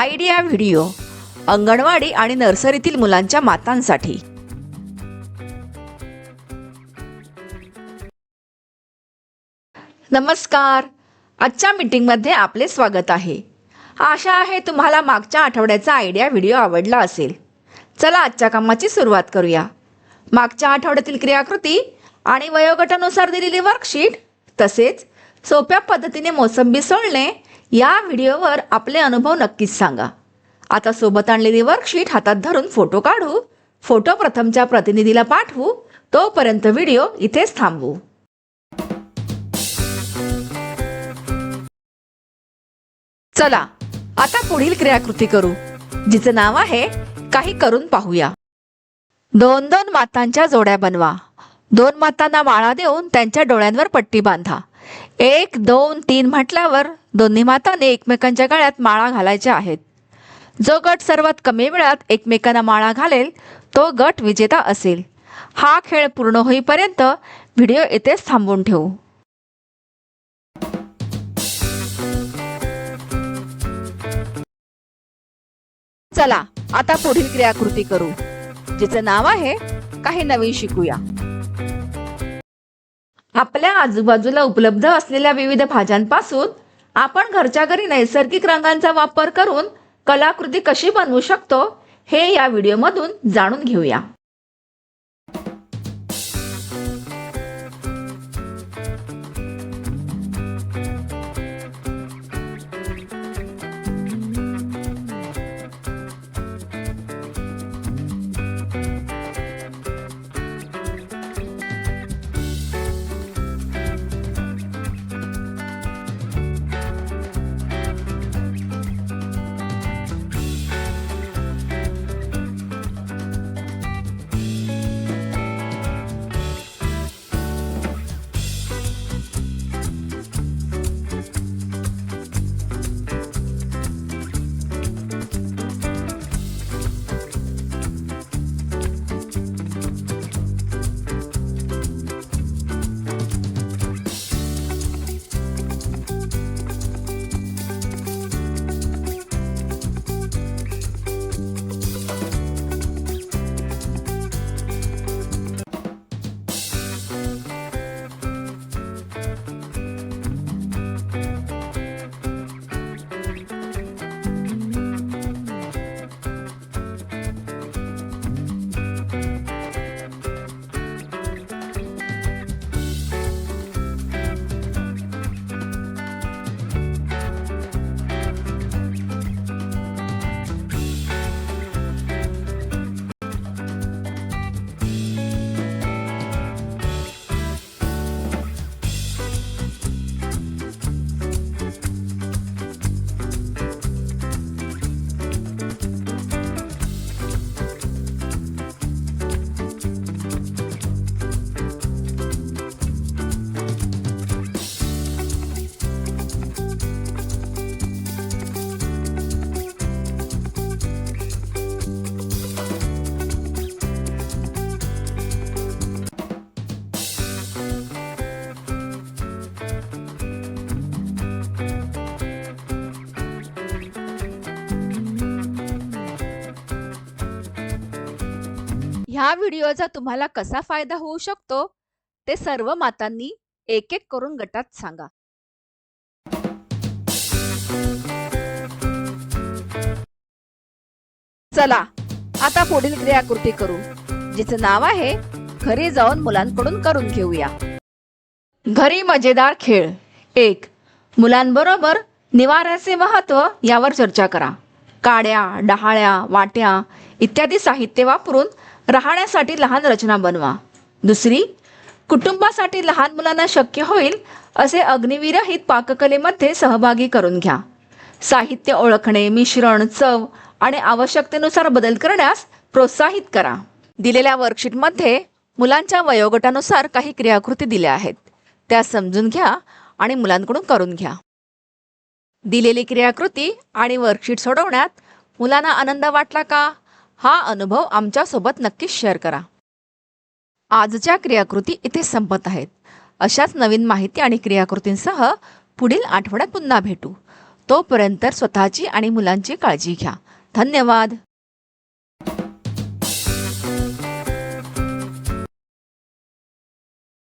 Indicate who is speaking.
Speaker 1: Idea video anganwadi आणि नर्सरीतील मुलांच्या मातांसाठी. नमस्कार. आजच्या मीटिंगमध्ये आपले स्वागत आहे. आशा आहे तुम्हाला मागच्या आठवड्याचा आयडिया व्हिडिओ आवडला असेल. चला आजच्या कामाची सुरुवात करूया. मागच्या आठवड्यातील क्रियाकृती आणि वयोगटानुसार दिलेली वर्कशीट तसेच सोप्या पद्धतीने मोसंबी सोडणे या व्हिडिओवर आपले अनुभव नक्कीच सांगा. आता सोबत आणलेली वर्कशीट हातात धरून फोटो काढू फोटो प्रथमच्या प्रतिनिधीला पाठवू तोपर्यंत व्हिडिओ इथेच थांबवू. चला आता पुढील क्रियाकृती करू जिचं नाव आहे काही करून पाहूया दोन दोन मातांच्या जोड्या बनवा. दोन मातांना माळा देऊन त्यांच्या डोळ्यांवर पट्टी बांधा. एक दोन तीन म्हटल्यावर दोन्ही मातांनी एकमेकांच्या गळ्यात माळा घालायच्या आहेत. जो गट सर्वात कमी वेळात एकमेकांना माळा घालेल तो गट विजेता असेल. हा खेळ पूर्ण होईपर्यंत व्हिडिओ येथेच थांबवून ठेवू. चला आता पुढील क्रियाकृती करू जिचं नाव आहे काही नवीन शिकूया. आपल्या आजूबाजूला उपलब्ध असलेल्या विविध भाज्यांपासून आपण घरच्या घरी नैसर्गिक रंगांचा वापर करून कलाकृती कशी बनवू शकतो हे या व्हिडिओमधून जाणून घेऊया. ह्या व्हिडिओचा तुम्हाला कसा फायदा होऊ शकतो ते सर्व मातांनी एक एक करून गटात सांगा. चला आता पुढील क्रियाकृती करू जिचं नाव आहे घरी जाऊन मुलांकडून करून घेऊया. घरी मजेदार खेळ. एक मुलांबरोबर निवाऱ्याचे महत्त्व यावर चर्चा करा. काड्या डहाळ्या वाट्या इत्यादी साहित्य वापरून राहण्यासाठी लहान रचना बनवा. दुसरी कुटुंबासाठी लहान मुलांना शक्य होईल असे अग्निविरहित पाककलेमध्ये सहभागी करून घ्या. साहित्य ओळखणे मिश्रण चव आणि आवश्यकतेनुसार बदल करण्यास प्रोत्साहित करा. दिलेल्या वर्कशीटमध्ये मुलांच्या वयोगटानुसार काही क्रियाकृती दिल्या आहेत. त्या समजून घ्या आणि मुलांकडून करून घ्या. दिलेली क्रियाकृती आणि वर्कशीट सोडवण्यात मुलांना आनंद वाटला का? हा अनुभव आमच्यासोबत नक्कीच शेअर करा. आजच्या क्रियाकृती इथे संपत आहेत. अशाच नवीन माहिती आणि क्रियाकृतींसह पुढील आठवड्यात पुन्हा भेटू. तोपर्यंत स्वतःची आणि मुलांची काळजी घ्या. धन्यवाद.